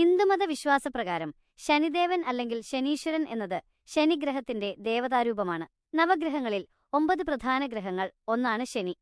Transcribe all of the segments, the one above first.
ഹിന്ദുമത വിശ്വാസപ്രകാരം ശനിദേവൻ അല്ലെങ്കിൽ ശനീശ്വരൻ എന്നത് ശനിഗ്രഹത്തിന്റെ ദേവതാരൂപമാണ്. നവഗ്രഹങ്ങളിൽ ഒമ്പത് പ്രധാന ഗ്രഹങ്ങൾ ഒന്നാണ് ശനി.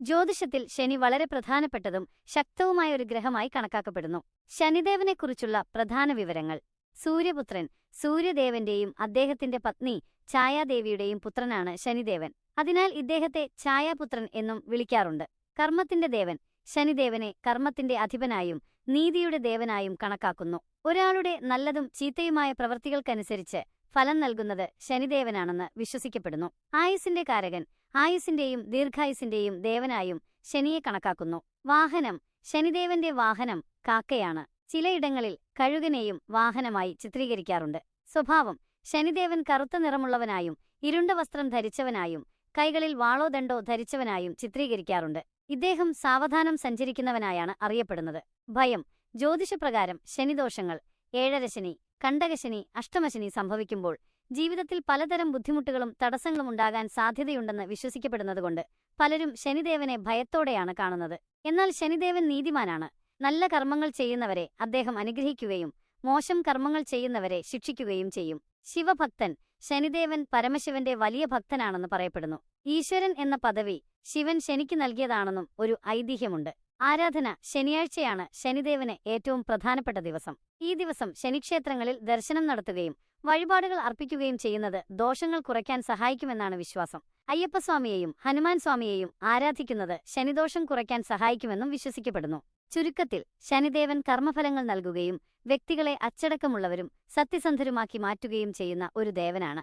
ജ്യോതിഷത്തിൽ ശനി വളരെ പ്രധാനപ്പെട്ടതും ശക്തവുമായ ഒരു ഗ്രഹമായി കണക്കാക്കപ്പെടുന്നു. ശനിദേവനെക്കുറിച്ചുള്ള പ്രധാന വിവരങ്ങൾ. സൂര്യപുത്രൻ സൂര്യദേവന്റെയും അദ്ദേഹത്തിന്റെ പത്നി ഛായാദേവിയുടെയും പുത്രനാണ് ശനിദേവൻ. അതിനാൽ ഇദ്ദേഹത്തെ ഛായാപുത്രൻ എന്നും വിളിക്കാറുണ്ട്. കർമ്മത്തിന്റെ ദേവൻ ശനിദേവനെ കർമ്മത്തിന്റെ അധിപനായും നീതിയുടെ ദേവനായും കണക്കാക്കുന്നു. ഒരാളുടെ നല്ലതും ചീത്തയുമായ പ്രവൃത്തികൾക്കനുസരിച്ച് ഫലം നൽകുന്നത് ശനിദേവനാണെന്ന് വിശ്വസിക്കപ്പെടുന്നു. ആയുസിന്റെ കാരകൻ ആയുസിന്റെയും ദീർഘായുസിന്റെയും ദേവനായും ശനിയെ കണക്കാക്കുന്നു. വാഹനം ശനിദേവന്റെ വാഹനം കാക്കയാണ്. ചിലയിടങ്ങളിൽ കഴുകനെയും വാഹനമായി ചിത്രീകരിക്കാറുണ്ട്. സ്വഭാവം ശനിദേവൻ കറുത്ത നിറമുള്ളവനായും ഇരുണ്ട വസ്ത്രം ധരിച്ചവനായും കൈകളിൽ വാളോ ദണ്ടോ ധരിച്ചവനായും ചിത്രീകരിക്കാറുണ്ട്. ഇദ്ദേഹം സാവധാനം സഞ്ചരിക്കുന്നവനായാണ് അറിയപ്പെടുന്നത്. ഭയം ജ്യോതിഷപ്രകാരം ശനിദോഷങ്ങൾ ഏഴരശനി കണ്ടകശനി അഷ്ടമശനി സംഭവിക്കുമ്പോൾ ജീവിതത്തിൽ പലതരം ബുദ്ധിമുട്ടുകളും തടസ്സങ്ങളും ഉണ്ടാകാൻ സാധ്യതയുണ്ടെന്ന് വിശ്വസിക്കപ്പെടുന്നതുകൊണ്ട് പലരും ശനിദേവനെ ഭയത്തോടെയാണ് കാണുന്നത്. എന്നാൽ ശനിദേവൻ നീതിമാനാണ്. നല്ല കർമ്മങ്ങൾ ചെയ്യുന്നവരെ അദ്ദേഹം അനുഗ്രഹിക്കുകയും മോശം കർമ്മങ്ങൾ ചെയ്യുന്നവരെ ശിക്ഷിക്കുകയും ചെയ്യും. ശിവഭക്തൻ ശനിദേവൻ പരമശിവന്റെ വലിയ ഭക്തനാണെന്ന് പറയപ്പെടുന്നു. ഈശ്വരൻ എന്ന പദവി ശിവൻ ശനിക്ക് നൽകിയതാണെന്നും ഒരു ഐതിഹ്യമുണ്ട്. ആരാധന ശനിയാഴ്ചയാണ് ശനിദേവന് ഏറ്റവും പ്രധാനപ്പെട്ട ദിവസം. ഈ ദിവസം ശനിക്ഷേത്രങ്ങളിൽ ദർശനം നടത്തുകയും വഴിപാടുകൾ അർപ്പിക്കുകയും ചെയ്യുന്നത് ദോഷങ്ങൾ കുറയ്ക്കാൻ സഹായിക്കുമെന്നാണ് വിശ്വാസം. അയ്യപ്പസ്വാമിയെയും ഹനുമാൻ സ്വാമിയെയും ആരാധിക്കുന്നത് ശനിദോഷം കുറയ്ക്കാൻ സഹായിക്കുമെന്നും വിശ്വസിക്കപ്പെടുന്നു. ചുരുക്കത്തിൽ ശനിദേവൻ കർമ്മഫലങ്ങൾ നൽകുകയും വ്യക്തികളെ അച്ചടക്കമുള്ളവരും സത്യസന്ധരുമാക്കി മാറ്റുകയും ചെയ്യുന്ന ഒരു ദേവനാണ്.